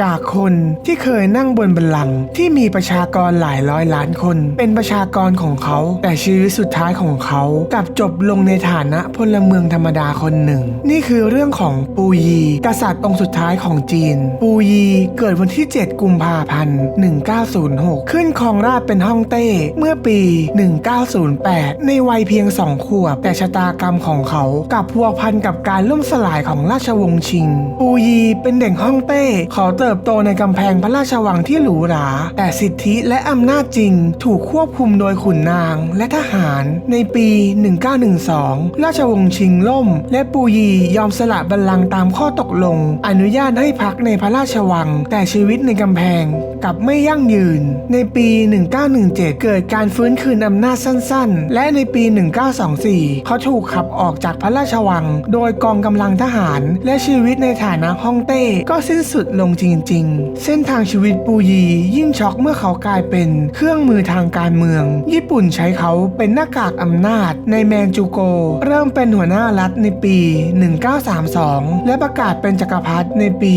จากคนที่เคยนั่งบนบัลลังก์ที่มีประชากรหลายร้อยล้านคน เป็นประชากรของเขา แต่ชีวิตสุดท้ายของเขากลับจบลงในฐานะพลเมืองธรรมดาคนหนึ่ง นี่คือเรื่องของปูยี กษัตริย์องค์สุดท้ายของจีน ปูยีเกิดวันที่ 7 กุมภาพันธ์ 1906 ขึ้นครองราชเป็นฮ่องเต้เมื่อปี 1908 ในวัยเพียงสองขวบ แต่ชะตากรรมของเขากับพัวพันกับการล่มสลายของราชวงศ์ชิง ปูยีเป็นเด็กฮ่องเต้เขาเติติบโตในกำแพงพระราชวังที่หรูหรา แต่สิทธิและอำนาจจริง ถูกควบคุมโดยขุนนางและทหารในปี 1912 ราชวงศ์ชิงล่ม และปูยียอมสละบัลลังก์ตามข้อตกลง อนุญาตให้พักในพระราชวัง แต่ชีวิตในกำแพงกลับไม่ยั่งยืน ในปี 1917 เกิดการฟื้นคืนอำนาจสั้น ๆ และในปี 1924 เขาถูกขับออกจากพระราชวัง โดยกองกำลังทหาร และชีวิตในฐานะฮ่องเต้ก็สิ้นสุดลงจริงๆเส้นทางชีวิตปูยียิ่งช็อกเมื่อเขากลายเป็นเครื่องมือทางการเมือง ญี่ปุ่นใช้เขาเป็นหน้ากากอำนาจในแมนจูโก เริ่มเป็นหัวหน้ารัฐในปี 1932 และประกาศเป็นจักรพรรดิในปี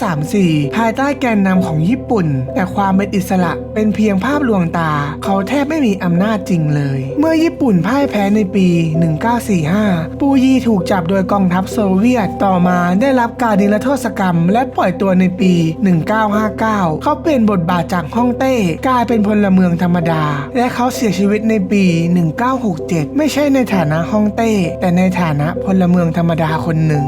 1934 ภายใต้แกนนำของญี่ปุ่น แต่ความเป็นอิสระเป็นเพียงภาพลวงตา เขาแทบไม่มีอำนาจจริงเลย เมื่อญี่ปุ่นพ่ายแพ้ในปี 1945 ปูยีถูกจับโดยกองทัพโซเวียตต่อมาได้รับการนิรโทษกรรม และปล่อยตัวในปี 1959 เขาเปลี่ยนบทบาทจากฮ่องเต้กลายเป็นพลเมืองธรรมดา และเขาเสียชีวิตในปี 1967 ไม่ใช่ในฐานะฮ่องเต้ แต่ในฐานะพลเมืองธรรมดาคนหนึ่ง